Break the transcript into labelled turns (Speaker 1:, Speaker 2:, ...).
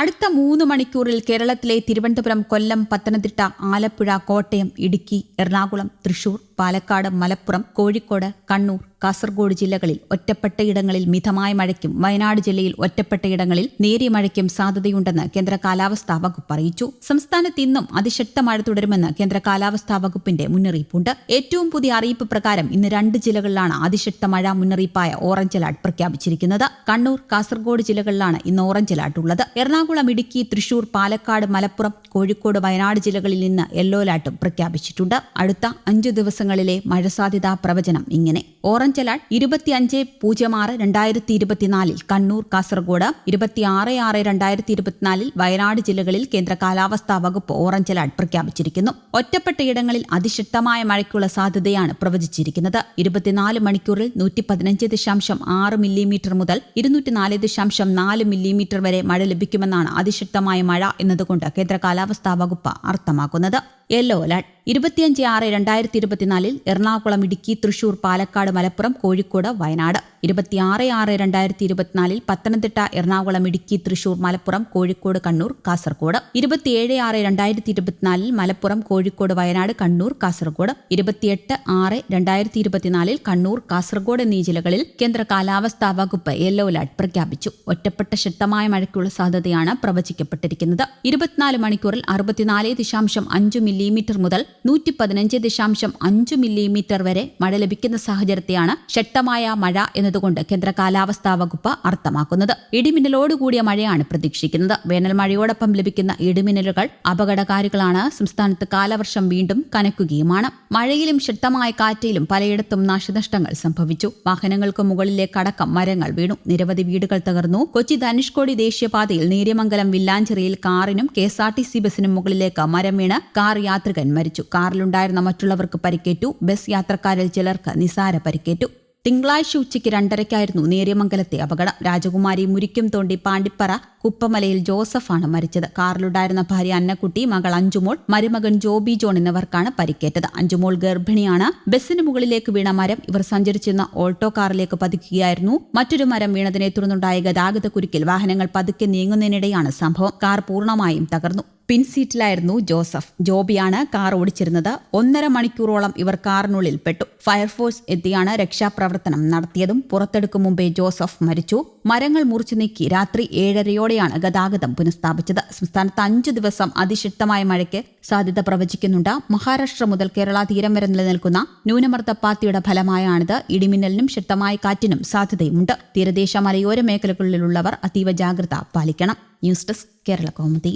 Speaker 1: അടുത്ത മൂന്ന് മണിക്കൂറിൽ കേരളത്തിലെ തിരുവനന്തപുരം കൊല്ലം പത്തനംതിട്ട ആലപ്പുഴ കോട്ടയം ഇടുക്കി എറണാകുളം തൃശൂർ പാലക്കാട് മലപ്പുറം കോഴിക്കോട് കണ്ണൂർ കാസർഗോഡ് ജില്ലകളിൽ ഒറ്റപ്പെട്ട ഇടങ്ങളിൽ മിതമായ മഴയ്ക്കും വയനാട് ജില്ലയിൽ ഒറ്റപ്പെട്ട ഇടങ്ങളിൽ നേരിയ മഴയ്ക്കും സാധ്യതയുണ്ടെന്ന് കേന്ദ്ര കാലാവസ്ഥാ വകുപ്പ് അറിയിച്ചു സംസ്ഥാനത്ത് ഇന്നും അതിശക്ത മഴ തുടരുമെന്ന് കേന്ദ്ര കാലാവസ്ഥാ വകുപ്പിന്റെ മുന്നറിയിപ്പുണ്ട് ഏറ്റവും പുതിയ അറിയിപ്പ് പ്രകാരം ഇന്ന് രണ്ട് ജില്ലകളിലാണ് അതിശക്ത മഴ മുന്നറിയിപ്പായ ഓറഞ്ച് അലർട്ട് പ്രഖ്യാപിച്ചിരിക്കുന്നത് കണ്ണൂർ കാസർഗോഡ് ജില്ലകളിലാണ് ഇന്ന് ഓറഞ്ച് അലർട്ട് ഉള്ളത് എറണാകുളം ഇടുക്കി തൃശൂർ പാലക്കാട് മലപ്പുറം കോഴിക്കോട് വയനാട് ജില്ലകളിൽ നിന്ന് യെല്ലോ അലർട്ടും പ്രഖ്യാപിച്ചിട്ടുണ്ട് അടുത്ത അഞ്ചു ദിവസങ്ങൾ ദിവസങ്ങളിലെ മഴ സാധ്യതാ പ്രവചനം ഇങ്ങനെ ഓറഞ്ച് അലർട്ട് ഇരുപത്തി അഞ്ച് പൂജ്യം ആറ് രണ്ടായിരത്തി ഇരുപത്തിനാലിൽ കണ്ണൂർ കാസർഗോഡ് ഇരുപത്തി ആറ് ആറ് രണ്ടായിരത്തി ഇരുപത്തിനാലിൽ വയനാട് ജില്ലകളിൽ കേന്ദ്ര കാലാവസ്ഥാ വകുപ്പ് ഓറഞ്ച് അലർട്ട് പ്രഖ്യാപിച്ചിരിക്കുന്നു ഒറ്റപ്പെട്ടയിടങ്ങളിൽ അതിശക്തമായ മഴയ്ക്കുള്ള സാധ്യതയാണ് പ്രവചിച്ചിരിക്കുന്നത് ഇരുപത്തിനാല് മണിക്കൂറിൽ നൂറ്റി പതിനഞ്ച് ദശാംശം ആറ് മില്ലിമീറ്റർ മുതൽ ഇരുന്നൂറ്റി നാല് ദശാംശം നാല് മില്ലിമീറ്റർ വരെ മഴ ലഭിക്കുമെന്നാണ് അതിശക്തമായ മഴ എന്നതുകൊണ്ട് കേന്ദ്ര കാലാവസ്ഥാ വകുപ്പ് അർത്ഥമാക്കുന്നത് യെല്ലോ അലർട്ട് ഇരുപത്തിയഞ്ച് ആറ് രണ്ടായിരത്തി ഇരുപത്തിനാലിൽ എറണാകുളം ഇടുക്കി തൃശൂർ പാലക്കാട് മലപ്പുറം കോഴിക്കോട് വയനാട് ഇരുപത്തി ആറ് ആറ് രണ്ടായിരത്തി ഇരുപത്തിനാലിൽ പത്തനംതിട്ട എറണാകുളം ഇടുക്കി തൃശൂർ മലപ്പുറം കോഴിക്കോട് കണ്ണൂർ കാസർകോട് ഇരുപത്തിയേഴ് ആറ് രണ്ടായിരത്തി ഇരുപത്തിനാലിൽ മലപ്പുറം കോഴിക്കോട് വയനാട് കണ്ണൂർ കാസർകോട് ഇരുപത്തിയെട്ട് ആറ് രണ്ടായിരത്തി ഇരുപത്തിനാലിൽ കണ്ണൂർ കാസർകോട് എന്നീ ജില്ലകളിൽ കേന്ദ്ര കാലാവസ്ഥാ വകുപ്പ് യെല്ലോ അലർട്ട് പ്രഖ്യാപിച്ചു ഒറ്റപ്പെട്ട ശക്തമായ മഴയ്ക്കുള്ള സാധ്യതയാണ് പ്രവചിക്കപ്പെട്ടിരിക്കുന്നത് ഇരുപത്തിനാല് മണിക്കൂറിൽ അറുപത്തിനാല് ദശാംശം അഞ്ച് മില്ലിമീറ്റർ മുതൽ നൂറ്റി പതിനഞ്ച് ദശാംശം അഞ്ച് മില്ലിമീറ്റർ വരെ മഴ ലഭിക്കുന്ന സാഹചര്യത്തെയാണ് ശക്തമായ മഴ എന്ന് എന്നതുകൊണ്ട് കേന്ദ്ര കാലാവസ്ഥാ വകുപ്പ് അർത്ഥമാക്കുന്നത് ഇടിമിന്നലോടുകൂടിയ മഴയാണ് പ്രതീക്ഷിക്കുന്നത് വേനൽ മഴയോടൊപ്പം ലഭിക്കുന്ന ഇടിമിന്നലുകൾ അപകടകാരികളാണ് സംസ്ഥാനത്ത് കാലവർഷം വീണ്ടും കനക്കുകയുമാണ് മഴയിലും ശക്തമായ കാറ്റിലും പലയിടത്തും നാശനഷ്ടങ്ങൾ സംഭവിച്ചു വാഹനങ്ങൾക്ക് മുകളിലെ കടക്കം മരങ്ങൾ വീണു നിരവധി വീടുകൾ തകർന്നു കൊച്ചി ധനുഷ്കോടി ദേശീയപാതയിൽ നേര്യമംഗലം വില്ലാഞ്ചിറയിൽ കാറിനും K S R T C ബസിനും മുകളിലേക്ക് മരം വീണ് കാർ യാത്രികൻ മരിച്ചു കാറിലുണ്ടായിരുന്ന മറ്റുള്ളവർക്ക് പരിക്കേറ്റു ബസ് യാത്രക്കാരിൽ ചിലർക്ക് നിസാര പരിക്കേറ്റു തിങ്കളാഴ്ച ഉച്ചയ്ക്ക് രണ്ടരയ്ക്കായിരുന്നു നേര്യമംഗലത്തെ അപകടം രാജകുമാരി മുരിക്കും തോണ്ടി പാണ്ടിപ്പറ കുപ്പമലയിൽ ജോസഫാണ് മരിച്ചത് കാറിലുണ്ടായിരുന്ന ഭാര്യ അന്നക്കുട്ടി മകൾ അഞ്ചുമോൾ മരുമകൻ ജോബി ജോൺ എന്നിവർക്കാണ് പരിക്കേറ്റത് അഞ്ചുമോൾ ഗർഭിണിയാണ് ബസിന് മുകളിലേക്ക് വീണ മരം ഇവർ സഞ്ചരിച്ചിരുന്ന ഓൾട്ടോ കാറിലേക്ക് പതിക്കുകയായിരുന്നു മറ്റൊരു മരം വീണതിനെ തുടർന്നുണ്ടായ ഗതാഗത കുരുക്കിൽ വാഹനങ്ങൾ പതുക്കെ നീങ്ങുന്നതിനിടെയാണ് സംഭവം കാർ പൂർണ്ണമായും തകർന്നു പിൻസീറ്റിലായിരുന്നു ജോസഫ് ജോബിയാണ് കാർ ഓടിച്ചിരുന്നത് ഒന്നര മണിക്കൂറോളം ഇവർ കാറിനുള്ളിൽ പെട്ടു ഫയർഫോഴ്സ് എത്തിയാണ് രക്ഷാപ്രവർത്തനം നടത്തിയതും പുറത്തെടുക്കും മുമ്പേ ജോസഫ് മരിച്ചു മരങ്ങൾ മുറിച്ചു നീക്കി രാത്രി ഏഴരയോടെയാണ് ഗതാഗതം പുനഃസ്ഥാപിച്ചത് സംസ്ഥാനത്ത് അഞ്ചു ദിവസം അതിശക്തമായ മഴയ്ക്ക് സാധ്യത പ്രവചിക്കുന്നുണ്ട് മഹാരാഷ്ട്ര മുതൽ കേരള തീരം വരെ നിലനിൽക്കുന്ന ന്യൂനമർദ്ദപ്പാത്തിയുടെ ഫലമായാണിത് ഇടിമിന്നലിനും ശക്തമായ കാറ്റിനും സാധ്യതയുമുണ്ട് തീരദേശ മലയോര മേഖലകളിലുള്ളവർ അതീവ ജാഗ്രത പാലിക്കണം ന്യൂസ് ഡെസ്ക് കേരള കോമുദി